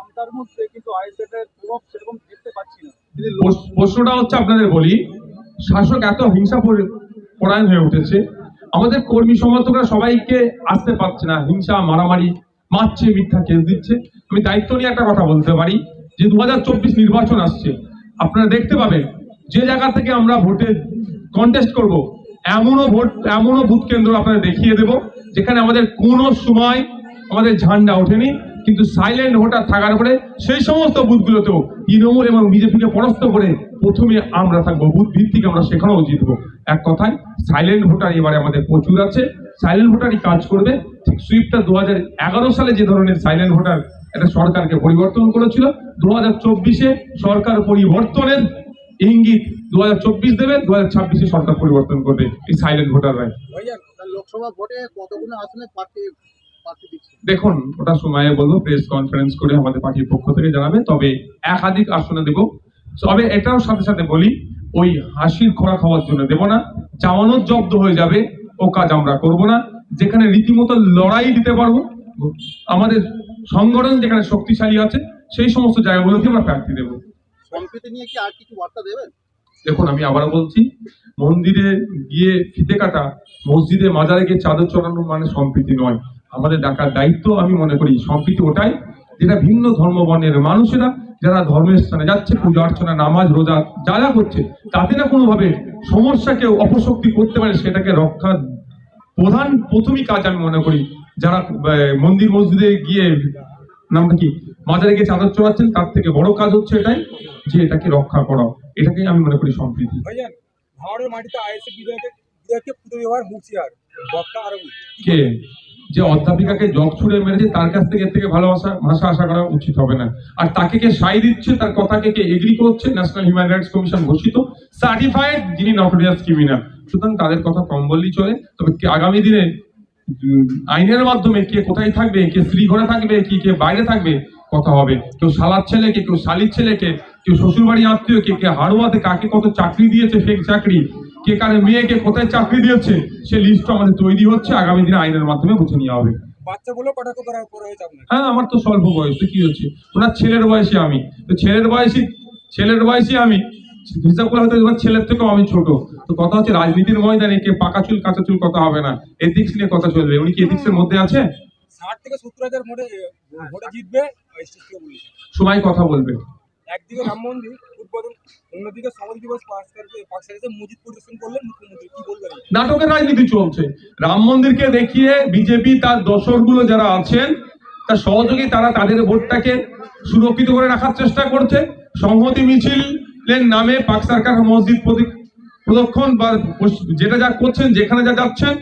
আপনার প্রশ্নটা হচ্ছে আপনাদের বলি, শাসক এত হিংসা পরায়ণ হয়ে উঠেছে, আমাদের কর্মী সমর্থকরা সবাইকে আসতে পারছে না, হিংসা, মারামারি, মারছে, মিথ্যা দিচ্ছে। আমি দায়িত্ব নিয়ে একটা কথা বলতে পারি, যে দু নির্বাচন আসছে, আপনারা দেখতে পাবেন, যে জায়গা থেকে আমরা ভোটে কন্টেস্ট করব, এমনও ভোট এমনও বুথ কেন্দ্র আপনাদের দেখিয়ে দেব, যেখানে আমাদের কোনো সময় আমাদের ঝান্ডা ওঠেনি। কিন্তু সাইলেন্ট ভোটার থাকার পরে সেই সমস্ত বুথগুলোতেও তৃণমূল এবং বিজেপিকে পরাস্ত করে প্রথমে আমরা থাকব, বুথ ভিত্তিক আমরা সেখানেও জিতবো। এক কথায় সাইলেন্ট ভোটার এবারে আমাদের প্রচুর আছে। সাইলেন্ট ভোটারই কাজ করবে। ঠিক সুইপটা দু সালে যে ধরনের সাইলেন্ট ভোটার একটা সরকারকে পরিবর্তন করেছিল দু হাজার সরকার পরিবর্তনের ইঙ্গিত দু হাজার চব্বিশ দেবে দু হাজার ছাব্বিশে সরকার পরিবর্তন করবে এই সাইলেন্ট ভোটাররাই লোকসভা ভোটে কতগুলো আসনে দেখুন ওটা সময়ে বলব প্রেস কনফারেন্স করে আমাদের পার্টির পক্ষ থেকে জানাবে তবে একাধিক আসনে দেব। তবে এটাও সাথে সাথে বলি ওই হাসির খোরা খাওয়ার জন্য দেব না। জামানত জব্দ হয়ে যাবে ও কাজ আমরা করব না। যেখানে রীতিমতো লড়াই দিতে পারব আমাদের সংগঠন যেখানে শক্তিশালী আছে সেই সমস্ত জায়গাগুলোকে আমরা প্রার্থী দেবো। সম্প্রীতি নিয়ে কি আর কিছু বার্তা দেবেন? দেখুন আমি আবারও বলছি মন্দিরে গিয়ে ফিতে কাটা মসজিদে মাজারে গিয়ে চাদর চড়ানো মানে সম্প্রীতি নয়। আমাদের ডাকার দায়িত্ব আমি মনে করি সম্প্রীতি ওটাই। যেটা ভিন্ন ধর্ম বর্ণের মানুষেরা যারা ধর্মের স্থানে যাচ্ছে পূজা অর্চনা নামাজ রোজা যা যা করছে তাতে না কোনোভাবে সমস্যাকে অপশক্তি করতে পারে সেটাকে রক্ষা প্রধান প্রথমই কাজ আমি মনে করি। যারা মন্দির মসজিদে গিয়ে নামটা কি? মাজারে গিয়ে চাদর চড়াচ্ছেন তার থেকে বড় কাজ হচ্ছে এটাই যে এটাকে রক্ষা করা। এটাকে আমি মনে করি সম্প্রীতি। মাটিতে আইএসএফ বিধায়কের বিধায়ককে পুজো ব্যবহার হুঁশিয়ার বক্তা আরবি। কে? যে অধ্যাপিকাকে জগ ছুড়ে মেরেছে, তার কাছ থেকে থেকে ভালোবাসা, ভাষা আশা করা উচিত হবে না। আর তাকে কে সাই দিচ্ছে, তার কথাকে কে এগ্রি করছে ন্যাশনাল হিউম্যান রাইটস কমিশন ঘোষিত সার্টিফাইড যিনি নটোরিয়াস ক্রিমিনাল সুতরাং তাদের কথা কম বললেই চলে, তবে আগামী দিনে আইনের মাধ্যমে কে কোথায় থাকবে, কে স্ত্রী ঘরে থাকবে, কি কে বাইরে থাকবে, কথা হবে। কেউ শালার ছেলেকে, কেউ শালির ছেলেকে, কেউ শ্বশুর বাড়ি আত্মীয় কে কে হাড়ুয়াতে কাকে কত চাকরি দিয়েছে ফেক চাকরি কে কারে মেয়েকে কোথায় চাকরি দিয়েছে সে লিস্ট আমাদের তৈরি হচ্ছে আগামী দিনে আইনের মাধ্যমে বুঝে নেওয়া হবে। বাচ্চাগুলো কটাক্ষ করা করা হয়েছে হ্যাঁ আমার তো স্বল্প বয়স তো কি হচ্ছে? ওনার ছেলের বয়সী আমি। তো ছেলের বয়সী ছেলের বয়সী আমি। হিসাব করে হয়তো ছেলের থেকেও আমি ছোট। তো কথা হচ্ছে রাজনীতির ময়দানে কে পাকা চুল কাঁচা চুল কথা হবে না। এথিক্স নিয়ে কথা চলবে। উনি কি এথিক্স এর মধ্যে আছে? ষাট থেকে সত্তর হাজার ভোটে ভোটে জিতবে সময় কথা বলবে। একদিকে রাম মন্দির নাটকের রাজনীতি চলছে। রাম মন্দিরকে দেখিয়ে বিজেপি তার দশরগুলো যারা আছেন, তার সহযোগী তারা তাদের ভোটটাকে সুরক্ষিত করে রাখার চেষ্টা করছে। সংহতি মিছিলের নামে পাক সরকার মসজিদ প্রদি- প্রদক্ষণ বা যেটা যা করছেন, যেখানে যা যাচ্ছেন,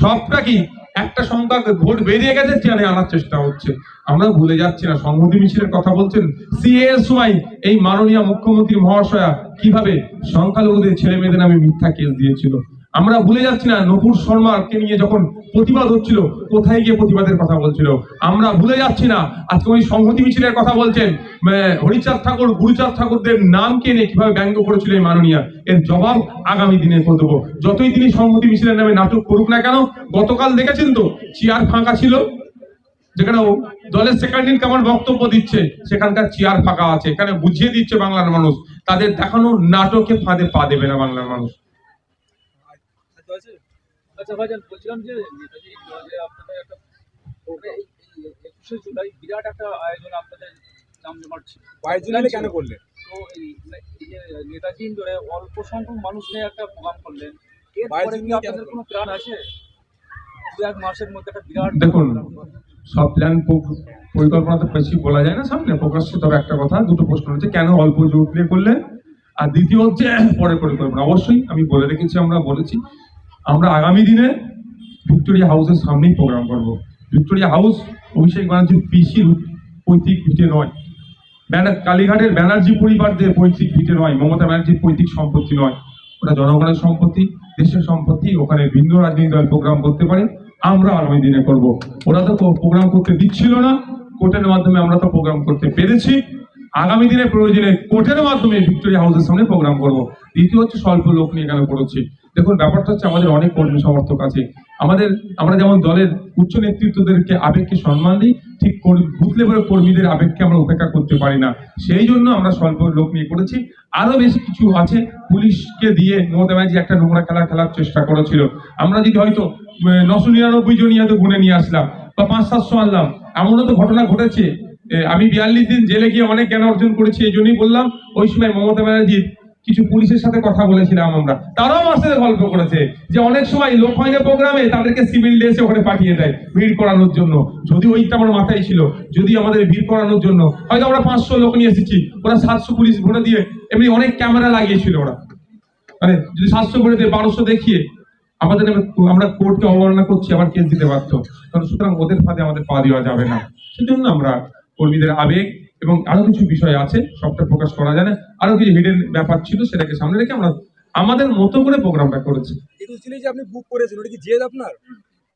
সবটা কি একটা সংখ্যা ভোট বেরিয়ে গেছে চেনে আনার চেষ্টা হচ্ছে। আমরা ভুলে যাচ্ছি না, সংহতি মিছিলের কথা বলছেন সিএ সময় এই মাননীয় মুখ্যমন্ত্রী মহাশয়া কীভাবে সংখ্যালঘুদের ছেলে মেয়েদের নামে মিথ্যা কেস দিয়েছিল? আমরা ভুলে যাচ্ছি না, নপুর শর্মাকে নিয়ে যখন প্রতিবাদ হচ্ছিল, কোথায় গিয়ে প্রতিবাদের কথা বলছিল? আমরা ভুলে যাচ্ছি না, আজকে ওই সংহতি মিছিলের কথা বলছেন। হরিচাঁদ ঠাকুর, গুরুচাঁদ ঠাকুরদের নামকে নিয়ে কীভাবে ব্যঙ্গ করেছিল এই মাননীয়া? এর জবাব আগামী দিনে দেবো যতই তিনি সংহতি মিছিলের নামে নাটক করুক না কেন, গতকাল দেখেছেন তো, চেয়ার ফাঁকা ছিল। যেখানে দলের সেক্রেটারি কেমন বক্তব্য দিচ্ছে, সেখানকার চেয়ার ফাঁকা আছে, এখানে বুঝিয়ে দিচ্ছে বাংলার মানুষ। তাদের দেখানো নাটকে ফাঁদে পা দেবে না বাংলার মানুষ। আচ্ছা ভাইজান বলছিলাম যে নেতাজি যে আপনাদের একটা একুশে জুলাই বিরাট একটা আয়োজন আপনাদের ছিল। বাইশ জুলাই কেন করলেন? তো এই যে নেতাজি ধরে অল্প সংখ্যক মানুষ নিয়ে একটা প্রোগ্রাম করলেন। বাইশ এরপরে কি আপনাদের কোনো প্ল্যান আছে? দু এক মাসের মধ্যে একটা বিরাট দেখুন। সব প্ল্যান পরিকল্পনা তো বেশি বলা যায় না সামনে প্রকাশ্যে তবে একটা কথা দুটো প্রশ্ন হচ্ছে কেন অল্প জোর দিয়ে করলেন? আর দ্বিতীয় হচ্ছে পরে পরিকল্পনা অবশ্যই আমি বলে রেখেছি আমরা বলেছি আমরা আগামী দিনে ভিক্টোরিয়া হাউসের সামনেই প্রোগ্রাম করব। ভিক্টোরিয়া হাউস অভিষেক ব্যানার্জির পিসির পৈতৃক ভিটে নয়। ব্যানার কালীঘাটের ব্যানার্জি পরিবারদের পৈতৃক ভিটে নয়। মমতা ব্যানার্জির পৈতৃক সম্পত্তি নয়। ওটা জনগণের সম্পত্তি, দেশের সম্পত্তি, ওখানে ভিন্ন রাজনৈতিক দল প্রোগ্রাম করতে পারে। আমরা আগামী দিনে করব। ওরা তো প্রোগ্রাম করতে দিচ্ছিল না। কোর্টের মাধ্যমে আমরা তো প্রোগ্রাম করতে পেরেছি। আগামী দিনে প্রয়োজনে কোর্টের মাধ্যমে ভিক্টোরিয়া হাউসের সামনে প্রোগ্রাম করব। দ্বিতীয় হচ্ছে স্বল্প লোক নিয়ে এখানে করেছি দেখুন, ব্যাপারটা হচ্ছে আমাদের অনেক কর্মী সমর্থক আছে। আমাদের, আমরা যেমন দলের উচ্চ নেতৃত্বদেরকে আবেগকে সম্মান দিই, ঠিক বুথ লেভেলের কর্মীদের আবেগকে আমরা উপেক্ষা করতে পারি না। সেই জন্য আমরা স্বল্প লোক নিয়ে করেছি। আরও বেশ কিছু আছে, পুলিশকে দিয়ে মমতা ব্যানার্জি একটা নোংরা খেলা খেলার চেষ্টা করেছিল। আমরা যদি হয়তো নশো নিরানব্বই জনই হয়তো গুনে নিয়ে আসলাম বা পাঁচ, সাতশো আনলাম, এমনও তো ঘটনা ঘটেছে। আমি বিয়াল্লিশ দিন জেলে গিয়ে অনেক জ্ঞান অর্জন করেছি, এই জন্যই বললাম, ওই সময় মমতা ব্যানার্জির কিছু পুলিশের সাথে কথা বলেছিলাম আমরা। তারাও আমার সাথে গল্প করেছে যে অনেক সময় লোক হয় না প্রোগ্রামে, তাদেরকে সিভিল ড্রেসে ওখানে পাঠিয়ে দেয় ভিড় করানোর জন্য। যদি ওইটা আমার মাথায় ছিল, যদি আমাদের ভিড় করানোর জন্য। হয়তো আমরা পাঁচশো লোক নিয়ে এসেছি, ওরা সাতশো পুলিশ ভরে দিয়ে এমনি অনেক ক্যামেরা লাগিয়েছিল ওরা। মানে যদি সাতশো করে দিয়ে বারোশো দেখিয়ে, আমাদের আমরা কোর্টকে অবমাননা করছি, আবার কেস দিতে পারতো কারণ সুতরাং ওদের ফাঁদে আমাদের পা দেওয়া যাবে না। সেজন্য আমরা কর্মীদের আবেগ এবং আরও কিছু বিষয় আছে সবটা প্রকাশ করা যায় না। আরও কিছু হিডেন ব্যাপার ছিল সেটাকে সামনে রেখে আমরা আমাদের মতো করে প্রোগ্রামটা করেছি। আপনি বুক করেছেন ওটা কি জেদ আপনার?